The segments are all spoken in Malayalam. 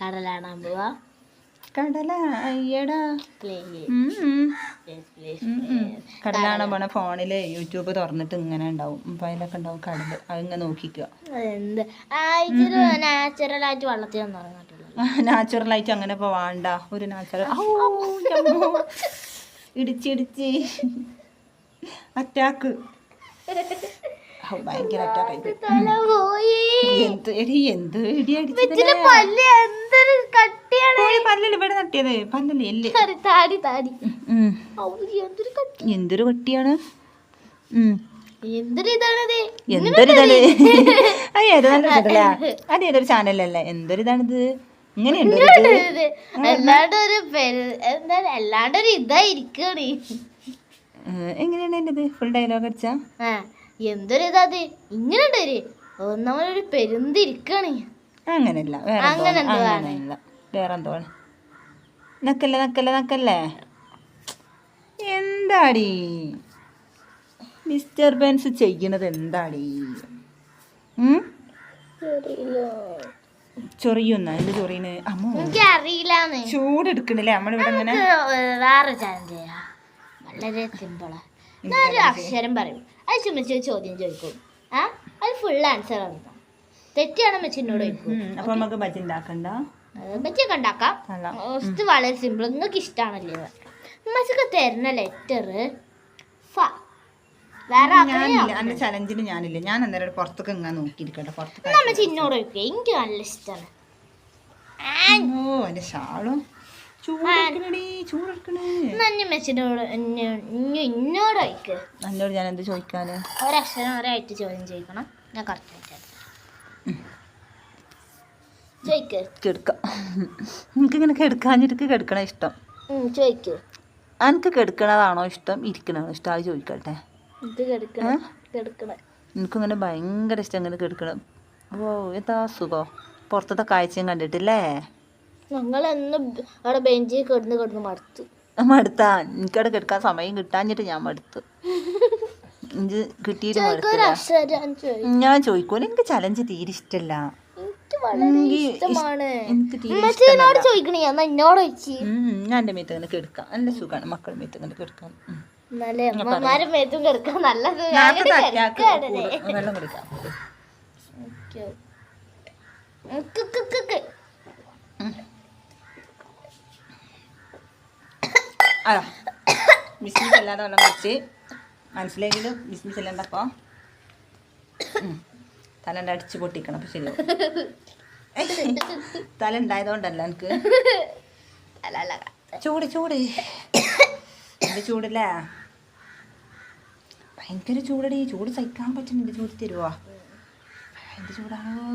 കടല കാണാൻ പോവാ. കടല അയ്യടാ. പ്ലേ ഉം, ഉം. പ്ലീസ് പ്ലീസ് ഉം, ഉം. കടലാണ് പോണ ഫോണിൽ യൂട്യൂബ് തുറന്നിട്ട് ഇങ്ങനെ ഉണ്ടാവും. അപ്പൊ അതിലൊക്കെ ഉണ്ടാവും കടൽ. അതിങ്ങനെ നോക്കിക്കുക. നാച്ചുറൽ ആയിട്ട് വെള്ളത്തിൽ ഒന്നും ഇറങ്ങാട്ടുള്ളൂ നാച്ചുറൽ ആയിട്ട് അങ്ങനെ ഇപ്പൊ വേണ്ട. ഒരു നാച്ചുറൽ ഇടിച്ചിടിച്ച് അറ്റാക്ക് ഭയങ്കര എന്ത് എടി എന്ത് അടിച്ചത്? എന്തൊരു പല്ലല് ഇവിടെ തട്ടിയത്? പല്ലല് എല്ല് കട്ടിയാണ്? ഇതാണ്? അത് ഏത് നല്ല ഇതല്ലേ അത് ഏതൊരു ചാനലല്ലേ? എന്തൊരു ഇതാണിത്? ഇങ്ങനെയുണ്ട് ഇത്. ഇത്? അല്ലാണ്ട് ഒരു പെരു എന്താണ്? അല്ലാണ്ട് ഒരു ഇതായിരിക്കണേ. എങ്ങനെയാണ് എന്റെ ഫുൾ ഡയലോഗ് അടിച്ചാ? എന്തൊരു ഇതാ ഇങ്ങനെ ഒരു ഒന്നാമതൊരു പെരുന്തിരിക്കണേ. അങ്ങനല്ല അങ്ങനെ. എന്തോ ആണ്. അങ്ങനെയല്ല. വേറെ എന്തോ ആണ് നക്കല്ലേ നക്കല്ലേ നക്കല്ലേ? എന്താടി? ഡിസ്റ്റർബൻസ് ചെയ്യണത് എന്താടി? ഉം? ചൊറിയുന്ന? എന്ത് ചൊറിയണ്? അമ്മോ. എനിക്ക് അറിയില്ലാന്ന് ചൂടെടുക്കണില്ലേ നമ്മളിവിടെ ഇങ്ങനെ വേറെ ചാലഞ്ച് ചെയ്യാ. വളരെ സിമ്പിളാ ഞാൻ ഒരു അക്ഷരം പറയും. അത് ചുമച്ച് ചോദ്യം ചോദിക്കും. ആ? അത് ഫുൾ ആൻസർ ആണ് തെറ്റാണ് മെച്ചിനോട് അപ്പൊ നമുക്ക് ബജി ഉണ്ടാക്കണ്ട മെച്ചൊക്കെ ഉണ്ടാക്കാം ഫസ്റ്റ് വളരെ സിമ്പിൾ നിങ്ങൾക്ക് ഇഷ്ടമാണല്ലേ ഉമ്മച്ചൊക്കെ തരുന്ന ലെറ്റർ ഫ. വേറെ അന്റെ ചലഞ്ചിന് ഞാനില്ല. ഞാൻ അന്നേരം പുറത്തൊക്കെ ഇങ്ങനെ നോക്കിയിരിക്കട്ടെ. പുറത്തൊക്കെ ചിന്നോട് എനിക്ക് നല്ല ഇഷ്ടമാണ് ഓ എന്റെ ഷാളും എന്നോട് ഞാൻ എന്ത് ചോദിക്കാന്? ഒരക്ഷരം ഒരായിട്ട് ചോദ്യം ചോദിക്കണം. ഞാൻ കറക്റ്റ് ആയിട്ട് ചോദിക്ക്. കെടുക്കാം. എനിക്കിങ്ങനെ കെടുക്കാഞ്ഞിട്ട് കെടുക്കണ ഇഷ്ടം. ചോദിക്ക്. എനിക്ക് കെടുക്കണതാണോ ഇഷ്ടം? ഇരിക്കണതാണോ ഇഷ്ടം? അത് ചോദിക്കട്ടെ? എനിക്കിങ്ങനെ ഭയങ്കര ഇഷ്ടം ഇങ്ങനെ കെടുക്കണം. ഓ എന്താ സുഖം? പുറത്തത്തെ കാഴ്ചയും കണ്ടിട്ടില്ലേ? ഞങ്ങളെന്നും അവിടെ ബെഞ്ചിൽ കിടന്ന് കിടന്ന് മടുത്തു. മടുത്താ. എനിക്കവിടെ കിടക്കാൻ സമയം കിട്ടാഞ്ഞിട്ട് ഞാൻ മടുത്തു. എനിക്ക് കിട്ടിയിട്ട് മടുത്തില്ല. ഞാൻ ചോദിക്കൂല എനിക്ക് ചലഞ്ച് തീരെ ഇഷ്ടല്ല. ചോദിക്കണേ. എന്നോട് ഞാൻ എന്റെ മേത്ത് ഇങ്ങനെ കെടുക്കാം. നല്ല സുഖമാണ് മക്കളുടെ മേത്ത് ഇങ്ങനെ കെടുക്കാൻ വെള്ളം എന്നാലേ അമ്മമാരും മേത്തും കിടക്കാൻ നല്ലത് നേരത്തെ അറ്റാക്ക് കൂടും. വെള്ളം കുടിക്കാം അതാ മിസ്മിസ് അല്ലാതെ വെള്ളം കുറച്ച് മനസ്സിലെങ്കിലും മിസ്മിസ് അല്ലാണ്ടപ്പോ തല ഉണ്ട് അടിച്ച് പൊട്ടിക്കണം അപ്പൊ ശരിയാവും തല ഉണ്ടായതുകൊണ്ടല്ല എനിക്ക്. ചൂട് ചൂട്. എന്ത് ചൂടല്ലേ? ഭയങ്കര ചൂടടി. ചൂട് സഹിക്കാൻ പറ്റുന്നുണ്ട് ചൂട് തരുവോ? എന്ത് ചൂടാണോ?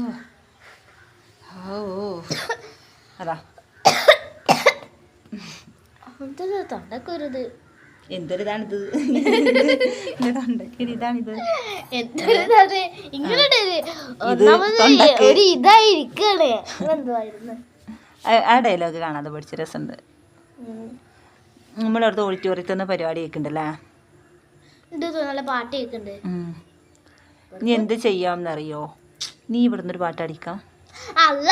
ഓ. അതാ. തൊണ്ടക്കൊരുത്. എന്തൊരിതാണിത്? ഇതാണിത് എന്തൊരിതാണ് ഇങ്ങനെ ഒന്നാമത്. ഒരു ഇതായിരിക്കണേ. എന്തുവായിരുന്നു ആ- ഡയലോഗ് കാണാതെ പഠിച്ച രസമുണ്ട്. നമ്മളടുത്ത് ഓഡിറ്റോറിയത്തിൽ നിന്ന് പരിപാടി കേൾക്കണ്ടല്ലേ? നല്ല പാട്ട് കേൾക്കുന്നുണ്ട് ഉം. നീ എന്ത് ചെയ്യാമെന്നറിയോ? നീ ഇവിടുന്ന് ഒരു പാട്ട് അടിക്കാം. അല്ല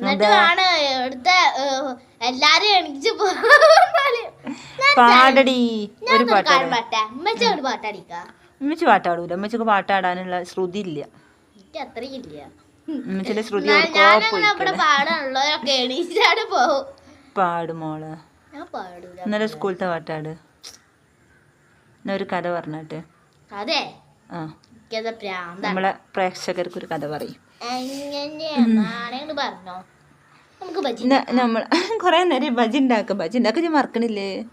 എന്നിട്ട് ആണ് ഇവിടുത്തെ എല്ലാരും എണീച്ചു പാടടി ഒരു പാട്ട് കാര്യം പാട്ടാ ഉമ്മച്ച ഒരു പാട്ടടിക്കാ? ഉമ്മച്ചി പാട്ടാടൂല. ഉമ്മച്ചിക്ക് പാട്ടാടാനുള്ള ശ്രുതി ഇല്ല. അത്രയില്ല ശ്രുതി പാടും മോൾ. ഇന്നലെ സ്കൂളത്തെ പാട്ടാട്. ഒരു കഥ പറഞ്ഞിട്ട്. അതെ? ആ. നമ്മളെ പ്രേക്ഷകർക്ക് ഒരു കഥ പറയും. പറഞ്ഞോ. നമ്മൾ കുറേ നേരം ബജി ഉണ്ടാക്കും. ബജി ഉണ്ടാക്കി ഞാൻ മറക്കണില്ലേ?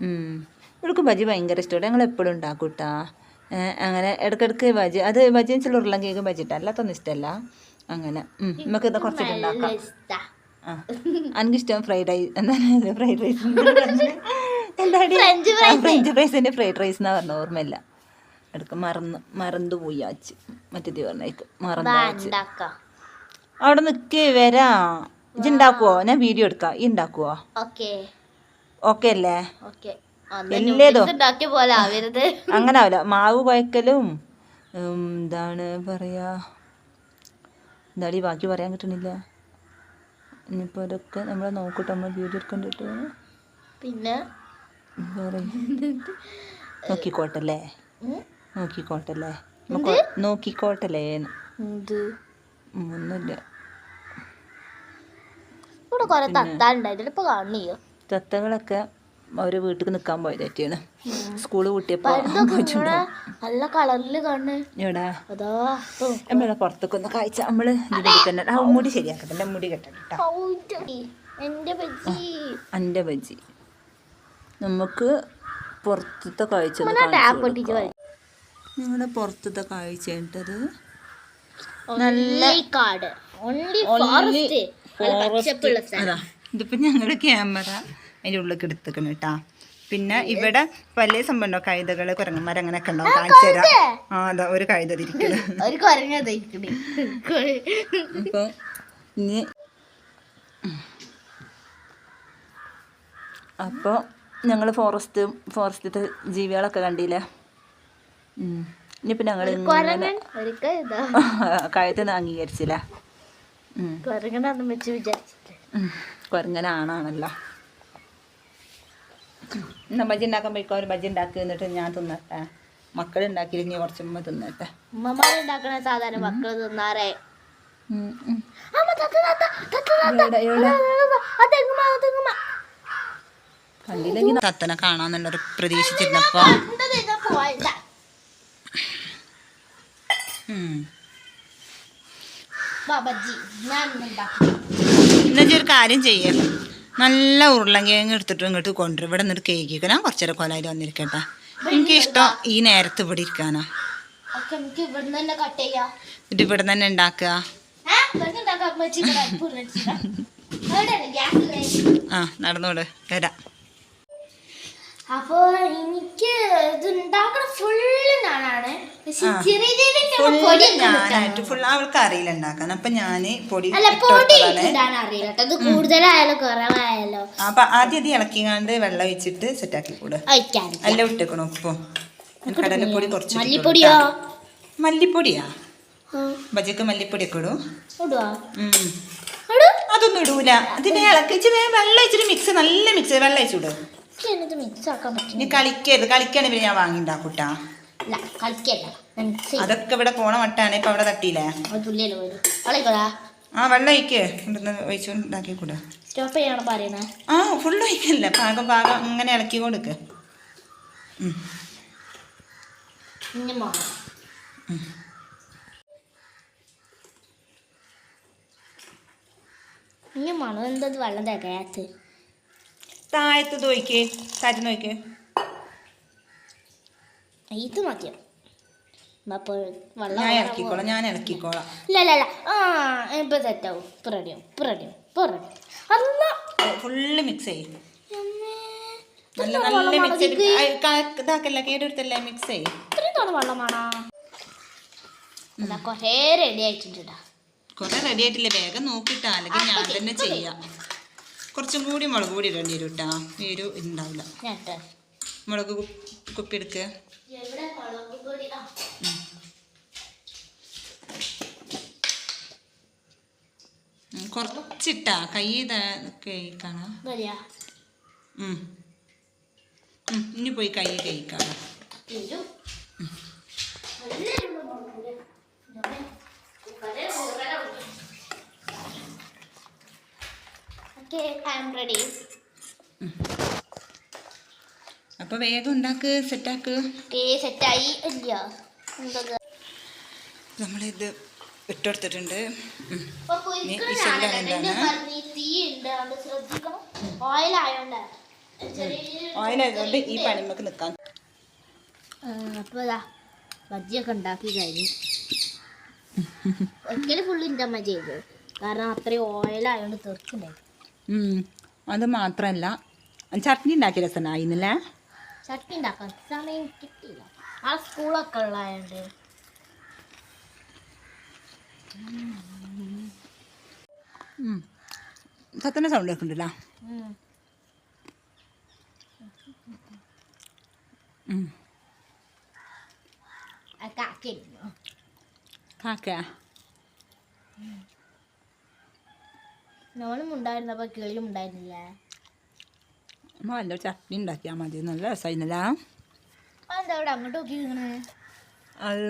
ഉം. ഇവൾക്ക് ബജി ഭയങ്കര ഇഷ്ടമാണ്. ഞങ്ങൾ എപ്പോഴും ഉണ്ടാക്കും കേട്ടാ അങ്ങനെ ഇടയ്ക്കിടയ്ക്ക് ബജി. അത് ബജി വെച്ചാൽ ഉരുളൻ കേക്ക് ബജി ഇട്ടാ അല്ലാത്തൊന്നും ഇഷ്ടമല്ല. അങ്ങനെ. ഉം. നമുക്ക് ഇതാ കുറച്ചൊക്കെ ഉണ്ടാക്കാം. ആ. എനിക്കിഷ്ടം ഫ്രൈഡ് റൈസ്. എന്താണ് fried rice French fries. French ഫ്രൈസിന്റെ fried rice എന്നാ പറഞ്ഞ ഓർമ്മയില്ല. എടുക്ക മറന്ന് മറന്നു പോയി ആച്ച് മറ്റേത് പറഞ്ഞേക്ക്. മറന്നു അവിടെ നിൽക്കേ വരാ. ഇജ് ഉണ്ടാക്കുവോ ഞാൻ വീഡിയോ എടുക്കാം. ഈ ഉണ്ടാക്കുവോ ഓക്കെ. ഓക്കെ അല്ലേ? എല്ലേതോ അങ്ങനെ ആവില്ല മാവ് കുഴക്കലും എന്താണ് പറയാ എന്താടി ബാക്കി പറയാൻ കിട്ടണില്ല. ഇനിയിപ്പോൾ അതൊക്കെ നമ്മൾ നോക്കട്ടെ. നമ്മൾ വീഡിയോ എടുക്കണ്ടിട്ട്. പിന്നെ? നോക്കിക്കോട്ടല്ലേ? നോക്കിക്കോട്ടല്ലേ? നോക്കിക്കോട്ടല്ലേ ഒന്നുമില്ല. ഇവിടെ കുറെ തത്താണ്ടായിട്ട് ഇപ്പൊ കാണിയോ തത്തകളൊക്കെ അവർ വീട്ടിൽ നിൽക്കാൻ പോയതായിട്ടാണ് സ്കൂൾ കൂട്ടിയപ്പോ നല്ല ഇപ്പൊ നമ്മളെ പുറത്തൊക്കെ ഒന്ന് കാഴ്ച. നമ്മൾ തന്നെ മുടി ശരിയാക്കട്ടെ. മുടി കെട്ടണം കേട്ടോ ഔറ്റ്. എന്റെ പറ്റി എന്റെ ബജി നമുക്ക് പുറത്തത്തെ കാഴ്ച. ഞങ്ങളുടെ പുറത്തത്തെ കാഴ്ച കഴിഞ്ഞിട്ടത് നല്ല കാട്. ഓൺലി ഫോറസ്റ്റ് ഞങ്ങൾ അതാ ഇതിപ്പോൾ ഞങ്ങളുടെ ക്യാമറ അതിന്റെ ഉള്ളിലേക്ക് എടുത്തേക്കണം കേട്ടാ. പിന്നെ ഇവിടെ വലിയ സംഭവം ഉണ്ടോ കഴുതകൾ കുരങ്ങന്മാർ അങ്ങനെയൊക്കെ ഉണ്ടാവും കാണിച്ചു തരാം. ആ അതാ ഒരു കഴുത കുരങ്ങതയിക്കണേ അപ്പോൾ ഇനി അപ്പോൾ ഞങ്ങൾ ഫോറസ്റ്റ് ഫോറസ്റ്റത്തെ ജീവികളൊക്കെ കണ്ടില്ലേ. ഇനിയിപ്പോൾ ഞങ്ങൾ ഒരിക്കൽ ഇതാ അംഗീകരിച്ചില്ല? ഉം. കുരങ്ങനാന്ന് വെച്ച് വിചാരിച്ചിട്ട്. ഉം. കുരങ്ങനാണാണല്ലോ എന്നാ ബജി ഉണ്ടാക്കാൻ പോയിക്കോ? ഒരു ബജി ഉണ്ടാക്കി എന്നിട്ട് ഞാൻ തിന്നട്ടെ. മക്കൾ ഉണ്ടാക്കിയില്ലെങ്കിൽ കുറച്ച് തിന്നട്ടെ. ഉമ്മമാരുണ്ടാക്കണ സാധാരണ മക്കൾ തിന്നാറേ. കണ്ടില്ലെങ്കിൽ തത്തനെ കാണാന്നുള്ളൊരു പ്രതീക്ഷിച്ചിരുന്നപ്പോ. ഉം. ബാബജി ഞാൻ ഒരു കാര്യം ചെയ്യ. നല്ല ഉരുളങ്കിഴങ്ങ് എടുത്തിട്ട് ഇങ്ങോട്ട് കൊണ്ടുവരും. ഇവിടെ നിന്നൊരു കേക്ക് ഞാൻ കുറച്ചേരം കൊലായി വന്നിരിക്കട്ടെ. എനിക്കിഷ്ടം ഈ നേരത്ത് ഇവിടെ ഇരിക്കാനാ. എന്നിട്ട് ഇവിടെ തന്നെ ഉണ്ടാക്കുക? ആ നടന്നോട്. വരാം. അപ്പൊ എനിക്ക് ഇത് ഉണ്ടാക്കണ ഫുള്ള് ഞാനാണ് ഞാനായിട്ട് ഫുൾ അവൾക്ക് അറിയില്ല ഉണ്ടാക്കാൻ അപ്പൊ ഞാൻ പൊടി ഇത് കൂടുതലായാലോ കുറവായാലോ. അപ്പൊ ആദ്യം അത് ഇളക്കിങ്ങാണ്ട് വെള്ളം ഒഴിച്ചിട്ട് സെറ്റാക്കി കൂടെ ഒഴിക്കാൻ അല്ല ഇട്ടേക്കണം? ഉപ്പും കടലപ്പൊടി കുറച്ച് മല്ലിപ്പൊടിയോ. മല്ലിപ്പൊടിയാ? ബജക്ക് ഇടുവാ? ഉം. ഇടു. അതൊന്നും ഇടൂല. അതിനെ ഇളക്കിച്ച് വേഗം വെള്ളം ഒഴിച്ചിട്ട് മിക്സ് നല്ല മിക്സ് വെള്ളം ഒഴിച്ചിടും എനിക്ക് എന്നിട്ട് മിക്സ് ആക്കാൻ പറ്റും ഇനി കളിക്കരുത്. കളിക്കാണെങ്കിൽ ഞാൻ അല്ല കളിക്കല്ല മിക്സ് ചെയ്യും. അതൊക്കെ ഇവിടെ പോണ വട്ടാണ്. ഇപ്പൊ അവിടെ തട്ടിയില്ലേ? അത് തുല്യല്ലോ ആ വെള്ളം ഒഴിക്ക്. ഇവിടുന്ന് ഒഴിച്ചു ഉണ്ടാക്കി കൂടെ. സ്റ്റോപ്പ് ചെയ്യണം പറയണേ ആ ഫുൾ ഒഴിക്കല്ല. പാകം പാകം. അങ്ങനെ ഇളക്കി കൊടുക്ക്. ഉം. ഇനി മാറും ഇനി മണം എന്തത് വെള്ളം തികയാത്ത് താഴത്ത് നോക്കിയേ താഴത്ത് നോക്കിയേ ഇത് മതിയോ? ഞാൻ ഇറക്കിക്കോളാം ഞാൻ ഇറക്കിക്കോളാം ഇപ്പൊ തെറ്റാവും. അല്ല ഫുള്ള് മിക്സ് ചെയ്യും. നല്ല നല്ല മിക്സ് വേണം ഇതാക്കല്ല കേടെടുത്തല്ലേ മിക്സ് ചെയ്യും. ഇത്രയും തോന്നുന്നു വെള്ളം വേണോ അല്ല കുറേ റെഡി ആയിട്ടുണ്ട് കൊറേ റെഡി ആയിട്ടില്ല? വേഗം നോക്കിട്ടാ. അല്ലെങ്കിൽ ഞാൻ തന്നെ ചെയ്യാം. കുറച്ചും കൂടി മുളക് പൊടി ഇടേണ്ടി വരും കേട്ടാ ഈ ഒരു ഉണ്ടാവില്ല. മുളക് കുപ്പി എടുക്കുക കുറച്ചിട്ടാ. കൈ കഴിക്കാണ് ഇനി പോയി കൈ കഴിക്കാണ് അപ്പൊ വേഗം ഉണ്ടാക്ക് സെറ്റാക്ക്. set ഇല്ല. നമ്മളിത് ഇട്ടെടുത്തിട്ടുണ്ട്. ഓയിലായതുകൊണ്ട് ഈ പണിമക്ക് നിൽക്കാൻ അപ്പോൾ ഇതാ ബജ്ജിയൊക്കെ ഉണ്ടാക്കി കഴിഞ്ഞു. ഒരിക്കലും ഫുള്ള് എന്റെ അമ്മ ചെയ്തു കാരണം അത്രയും ഓയിലായോണ്ട് തീർക്കുണ്ടായി ഉം. അത് മാത്രമല്ല ചട്നി ഉണ്ടാക്കിയ രസമായിരുന്നില്ലേ ചട്നി ഉണ്ടാക്കാൻ സമയം കിട്ടിയില്ല. ആ സ്കൂളൊക്കെ ഉള്ളതായോണ്ട്. സത്തന്നെ സൗണ്ട് കേൾക്കുന്നുണ്ടല്ലോ. ഉം. ഉം. ആ കാക്കിയിരുന്നു കാക്ക നോളും ഉണ്ടായിരുന്നപ്പോൾ കിളിയും ഉണ്ടായിരുന്നില്ലേ? നല്ല ചട്നി ഉണ്ടാക്കിയാൽ മതി നല്ല രസമായിരുന്നല്ല അതെന്താ അവിടെ അങ്ങോട്ട് നോക്കി നിൽക്കണേ അത്